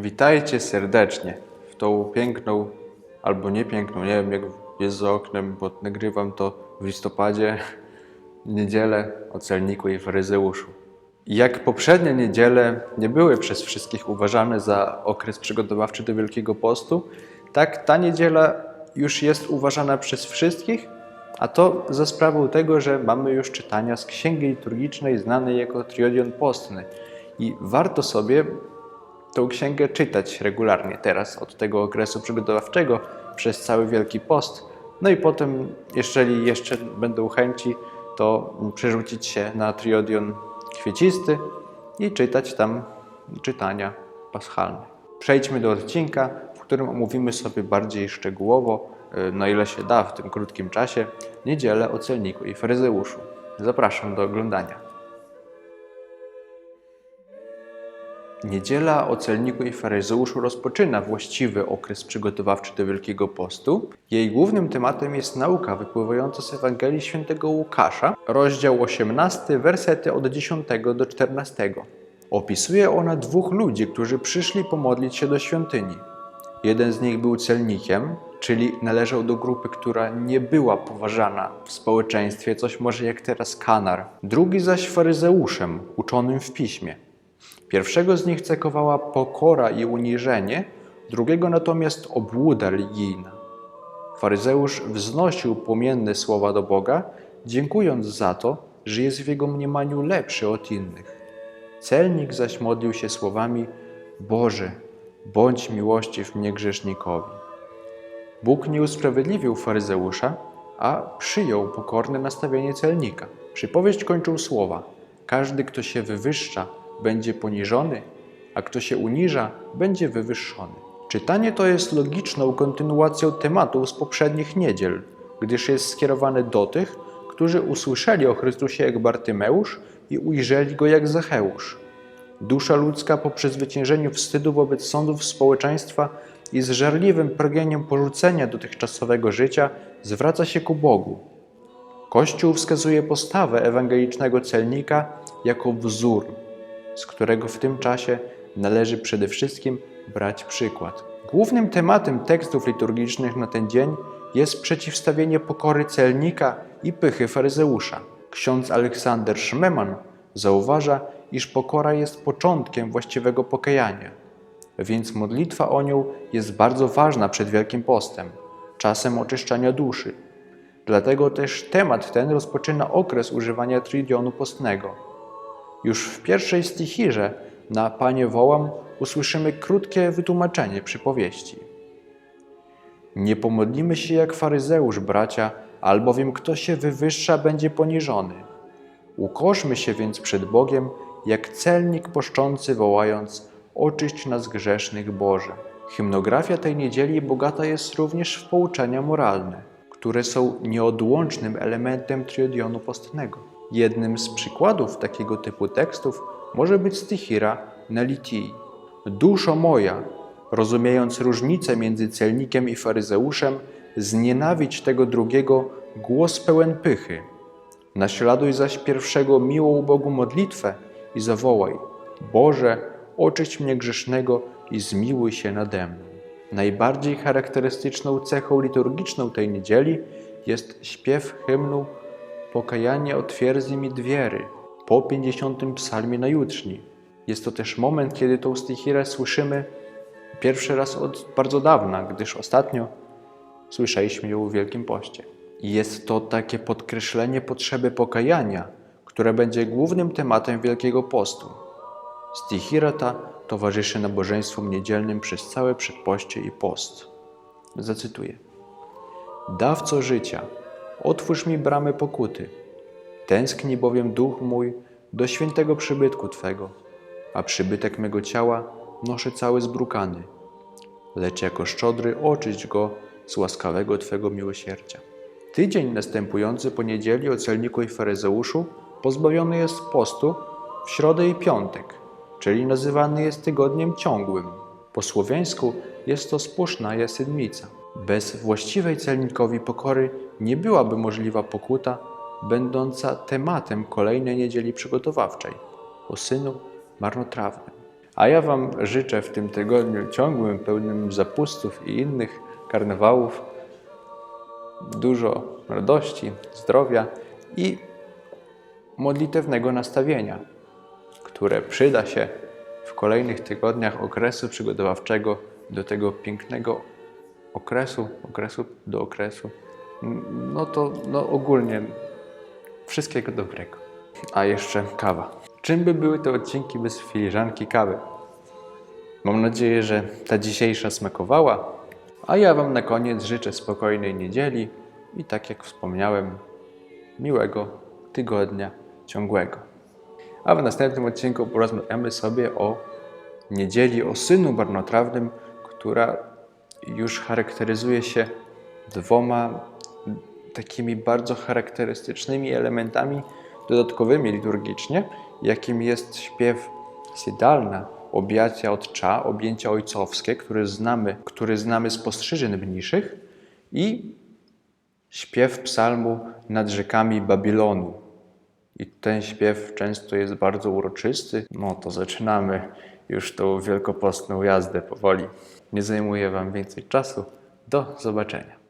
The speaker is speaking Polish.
Witajcie serdecznie w tą piękną, albo niepiękną, nie wiem jak jest za oknem, bo nagrywam to w listopadzie, niedzielę o celniku i faryzeuszu. Jak poprzednie niedziele nie były przez wszystkich uważane za okres przygotowawczy do Wielkiego Postu, tak ta niedziela już jest uważana przez wszystkich, a to za sprawą tego, że mamy już czytania z księgi liturgicznej znanej jako Triodion Postny. I warto sobie tą księgę czytać regularnie teraz, od tego okresu przygotowawczego, przez cały Wielki Post. No i potem, jeżeli jeszcze będą chęci, to przerzucić się na Triodion Kwiecisty i czytać tam czytania paschalne. Przejdźmy do odcinka, w którym omówimy sobie bardziej szczegółowo, y, na ile się da w tym krótkim czasie, niedzielę o celniku i faryzeuszu. Zapraszam do oglądania. Niedziela o celniku i faryzeuszu rozpoczyna właściwy okres przygotowawczy do Wielkiego Postu. Jej głównym tematem jest nauka wypływająca z Ewangelii Świętego Łukasza, rozdział 18, wersety od 10 do 14. Opisuje ona dwóch ludzi, którzy przyszli pomodlić się do świątyni. Jeden z nich był celnikiem, czyli należał do grupy, która nie była poważana w społeczeństwie, coś może jak teraz kanar. Drugi zaś faryzeuszem, uczonym w piśmie. Pierwszego z nich cechowała pokora i uniżenie, drugiego natomiast obłuda religijna. Faryzeusz wznosił płomienne słowa do Boga, dziękując za to, że jest w jego mniemaniu lepszy od innych. Celnik zaś modlił się słowami: Boże, bądź miłościw mnie grzesznikowi. Bóg nie usprawiedliwił faryzeusza, a przyjął pokorne nastawienie celnika. Przypowieść kończył słowa: Każdy, kto się wywyższa, będzie poniżony, a kto się uniża, będzie wywyższony. Czytanie to jest logiczną kontynuacją tematu z poprzednich niedziel, gdyż jest skierowane do tych, którzy usłyszeli o Chrystusie jak Bartymeusz i ujrzeli go jak Zacheusz. Dusza ludzka po przezwyciężeniu wstydu wobec sądów społeczeństwa i z żarliwym pragnieniem porzucenia dotychczasowego życia zwraca się ku Bogu. Kościół wskazuje postawę ewangelicznego celnika jako wzór, z którego w tym czasie należy przede wszystkim brać przykład. Głównym tematem tekstów liturgicznych na ten dzień jest przeciwstawienie pokory celnika i pychy faryzeusza. Ksiądz Aleksander Szmeman zauważa, iż pokora jest początkiem właściwego pokajania, więc modlitwa o nią jest bardzo ważna przed Wielkim Postem, czasem oczyszczania duszy. Dlatego też temat ten rozpoczyna okres używania tridionu postnego. Już w pierwszej stichirze na Panie wołam usłyszymy krótkie wytłumaczenie przypowieści. Nie pomodlimy się jak faryzeusz, bracia, albowiem kto się wywyższa, będzie poniżony. Ukorzmy się więc przed Bogiem, jak celnik poszczący, wołając: Oczyść nas grzesznych Boże. Hymnografia tej niedzieli bogata jest również w pouczenia moralne, które są nieodłącznym elementem triodionu postnego. Jednym z przykładów takiego typu tekstów może być stichira Nelitii. Duszo moja, rozumiejąc różnicę między celnikiem i faryzeuszem, znienawidź tego drugiego głos pełen pychy. Naśladuj zaś pierwszego miłą Bogu modlitwę i zawołaj: Boże, oczyść mnie grzesznego i zmiłuj się nade mną. Najbardziej charakterystyczną cechą liturgiczną tej niedzieli jest śpiew hymnu Pokajanie otwierdzi mi dwiery po 50. psalmie na jutrzni. Jest to też moment, kiedy tą stichirę słyszymy pierwszy raz od bardzo dawna, gdyż ostatnio słyszeliśmy ją w Wielkim Poście. Jest to takie podkreślenie potrzeby pokajania, które będzie głównym tematem Wielkiego Postu. Stichira ta towarzyszy nabożeństwom niedzielnym przez całe przedpoście i post. Zacytuję. Dawco życia, otwórz mi bramy pokuty. Tęskni bowiem duch mój do świętego przybytku Twego, a przybytek mego ciała noszę cały zbrukany. Lecz jako szczodry oczyść go z łaskawego Twego miłosierdzia. Tydzień następujący po niedzieli o celniku i faryzeuszu pozbawiony jest postu w środę i piątek, czyli nazywany jest tygodniem ciągłym. Po słowiańsku jest to spuszna jasydmica. Bez właściwej celnikowi pokory nie byłaby możliwa pokuta, będąca tematem kolejnej niedzieli przygotowawczej o synu marnotrawnym. A ja Wam życzę w tym tygodniu ciągłym, pełnym zapustów i innych karnawałów dużo radości, zdrowia i modlitewnego nastawienia, które przyda się w kolejnych tygodniach okresu przygotowawczego do tego pięknego okresu, okresu do okresu. No to no ogólnie wszystkiego dobrego. A jeszcze kawa. Czym by były te odcinki bez filiżanki kawy? Mam nadzieję, że ta dzisiejsza smakowała, a ja Wam na koniec życzę spokojnej niedzieli i tak jak wspomniałem, miłego tygodnia ciągłego. A w następnym odcinku porozmawiamy sobie o niedzieli, o synu marnotrawnym, która już charakteryzuje się dwoma takimi bardzo charakterystycznymi elementami dodatkowymi liturgicznie, jakim jest śpiew Sidalna, objacia od cza, objęcia ojcowskie, które znamy, który znamy z postrzyżyn mniejszych i śpiew psalmu nad rzekami Babilonu. I ten śpiew często jest bardzo uroczysty. No to zaczynamy już tą wielkopostną jazdę powoli. Nie zajmuję Wam więcej czasu. Do zobaczenia.